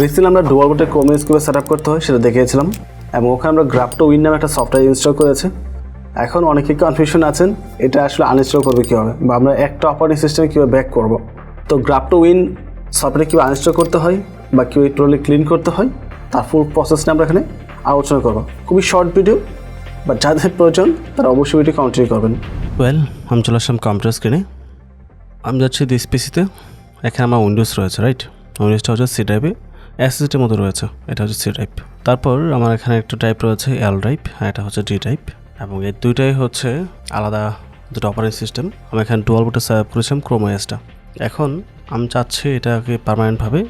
Recent আমরা dual বোটে ক্রোমে কীভাবে সেট আপ করতে হয়, সেটা দেখিয়েছিলাম। এবং ওখানে আমরা গ্রাফটো উইন নামে একটা সফটওয়্যার ইনস্টল করেছে। এখন অনেকে কনফিউশন আছেন, এটা আসলে আনইনস্টল করবে কীভাবে? বা আমরা একটা অপারেটিং সিস্টেমে কীভাবে ব্যাক করব? তো গ্রাফটো উইন সফটওয়্যার কীভাবে আনইনস্টল করতে হয়, বা কীভাবে টোটালি ক্লিন করতে হয়, তার ফুল প্রসেস নিয়ে আমরা এখানে আলোচনা করব। খুবই শর্ট ভিডিও বা যাদের প্রয়োজন, তারা অবশ্যই ভিডিও কন্টিনিউ করবেন। ওয়েল আমি চলে আসলাম কম্পিউটার স্ক্রিনে আমি যাচ্ছি দিস পিসিতে এখানে আমার উইন্ডোজ রয়েছে রাইট উইন্ডোজটা হচ্ছে সি ড্রাইভে অ্যাসিস্টের মতো রয়েছে। এটা হচ্ছে সি ড্রাইভ তারপর আমার এখানে একটা টাইপ রয়েছে এল ড্রাইভ আর এটা হচ্ছে ডি টাইপ এবং এই দুইটাই হচ্ছে আলাদা দুটো অপারেটিং সিস্টেম আমি এখানে ডুয়াল বুটে সেভ করেছিলাম ক্রোমোয়েসটা এখন আমি চাচ্ছি এটাকে পারমানেন্টভাবে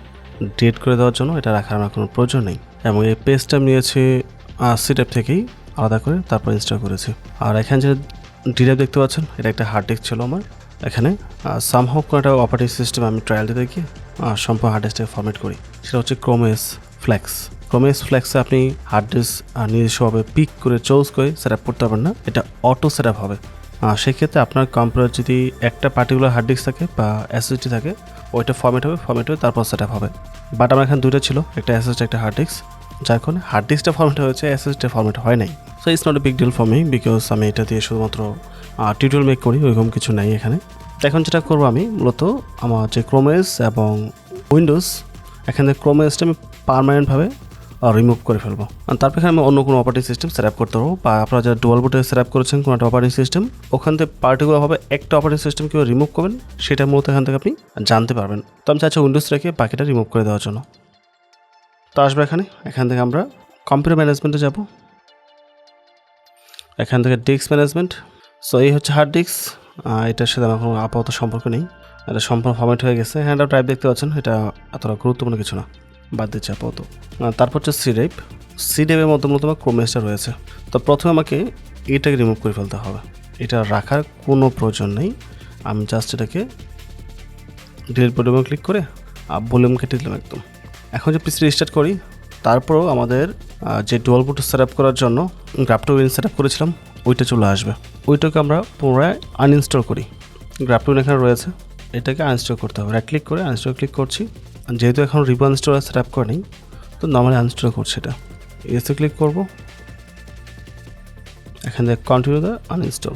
ডিলিট করে দেওয়ার জন্য। এটা রাখার আমার কোনো প্রয়োজন নেই। এবং এই পেজটা আমি নিয়েছি সি টাইপ থেকেই আলাদা করে তারপর ইনস্টল করেছি। আর এখানে যে ডিরাইভ দেখতে পাচ্ছেন, এটা একটা হার্ড ডিস্ক ছিল আমার। এখানে সামহাও কোনো একটা অপারেটিং সিস্টেম আমি ট্রায়াল দিতে গিয়ে সম্পূর্ণ হার্ড ডিস্কটাকে ফরম্যাট করি। সেটা হচ্ছে ক্রোমেস ফ্ল্যাক্স ক্রোমেস ফ্ল্যাক্সে আপনি হার্ড ডিস্ক নিজস্বভাবে পিক করে চুজ করে সেট আপ করতে পারবেন না। এটা অটো সেট আপ হবে সেক্ষেত্রে আপনার কম্পিউটার যদি একটা পার্টিকুলার হার্ড ডিস্ক থাকে বা এসএসডি থাকে, ওইটা ফর্মেট হবে ফর্মেট হয়ে তারপর সেট আপ হবে। বাট আমার এখানে দুটো ছিল, একটা এসএসডি একটা হার্ড ডিস্ক যার কারণে হার্ড ডিস্কটা ফর্মেট হয়েছে এসএসডিটা ফর্মেট হয় নাই। So it's not a big deal for me because আমি এটা দিয়ে শুধুমাত্র টিউটোরিয়াল মেক করি, ওইরকম কিছু নাই এখানে। তো এখন যেটা করব আমি মূলত আমার যে ক্রোমেস এবং উইন্ডোজ এখান থেকে ক্রোমেসটা আমি পারমানেন্টভাবে রিমুভ করে ফেলব। আর তারপর এখানে আমি অন্য কোনো অপারেটিং সিস্টেম সেট আপ করতে পারব। বা আপনারা যারা ডুয়াল বুটে সেট আপ করেছেন, কোনো একটা অপারেটিং সিস্টেম ওখান থেকে পার্টিকুলারভাবে একটা অপারেটিং সিস্টেম কীভাবে রিমুভ করবেন, সেটা মূলত এখান থেকে আপনি জানতে পারবেন। তো আমি চাচ্ছি উইন্ডোজ রেখে বাকিটা রিমুভ করে দেওয়ার জন্য। তো আসবে এখানে। এখান থেকে আমরা কম্পিউটার ম্যানেজমেন্টে যাব। এখান থেকে ডিস্ক ম্যানেজমেন্ট সো এই হচ্ছে হার্ড ডিস্ক এটার সাথে আমার কোনো আপাতত সম্পর্ক নেই। এটা সম্পূর্ণ ফর্মেট হয়ে গেছে। হ্যান্ড আউট টাইপ দেখতে পাচ্ছেন, এটা এতটা গুরুত্বপূর্ণ কিছু না। বাদ দিচ্ছে আপাতত। তারপর হচ্ছে সি ড্রাইভ সি ড্রাইভের মধ্যে মূলত আমার ক্রোমেসটা রয়েছে। তো প্রথমে আমাকে এটাকে রিমুভ করে ফেলতে হবে। এটা রাখার কোনো প্রয়োজন নেই। আমি জাস্ট এটাকে ডিলিট বোটামে ক্লিক করে আর ভলিউম কেটে দিলাম একদম। এখন যে পিসি রিস্টার্ট করি, তারপরেও আমাদের যে ডুয়াল বুট সেট আপ করার জন্য গ্রাফটো উইন সেট আপ করেছিলাম ওইটা চলে আসবে। ওইটাকে আমরা পুনরায় আনইনস্টল করি। গ্রাফটো উইন এখানে রয়েছে। এটাকে আনইনস্টল করতে হবে। রাইট ক্লিক করে আনইনস্টল ক্লিক করছি। যেহেতু এখন রিবো আনস্টল সেট আপ করে নেই, তো নর্মালি আনইনস্টল করছি এটা। এসে ক্লিক করব। এখান থেকে কন্টিনিউ দ্য আনইনস্টল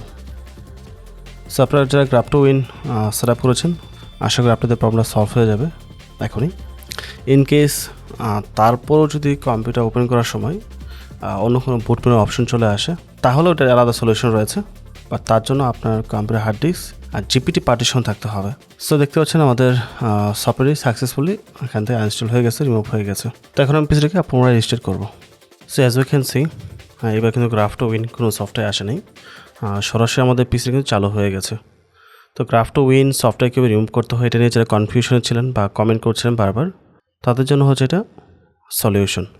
সো আপনারা যারা গ্রাফটো উইন সেট আপ করেছেন, আশা করি আপনাদের প্রবলেম সলভ হয়ে যাবে। এখনই। ইন কেস তারপরও যদি কম্পিউটার ওপেন করার সময় অন্য কোনো বুট মেনু অপশন চলে আসে, তাহলেও ওটার আলাদা সলিউশন রয়েছে বা তার জন্য আপনার কম্পিউটার হার্ড ডিস্ক আর জিপিটি পার্টিশন থাকতে হবে। সো দেখতে পাচ্ছেন আমাদের সফটওয়্যারই সাকসেসফুলি এখান থেকে আনস্টল হয়ে গেছে রিমুভ হয়ে গেছে। তো এখন আমি পিসিটাকে পুনরায় রেজিস্টার করব। So as we can see এবার কিন্তু গ্রাফটো উইন কোনো সফটওয়্যার আসে সরাসরি আমাদের পিসি কিন্তু চালু হয়ে গেছে। তো ক্রাফটো উইন সফটওয়্যার কীভাবে রিমুভ করতে হয়, এটা নিয়ে যারা কনফিউশনে ছিলেন বা কমেন্ট করছিলেন বারবার, তাদের জন্য হচ্ছে এটা সলিউশন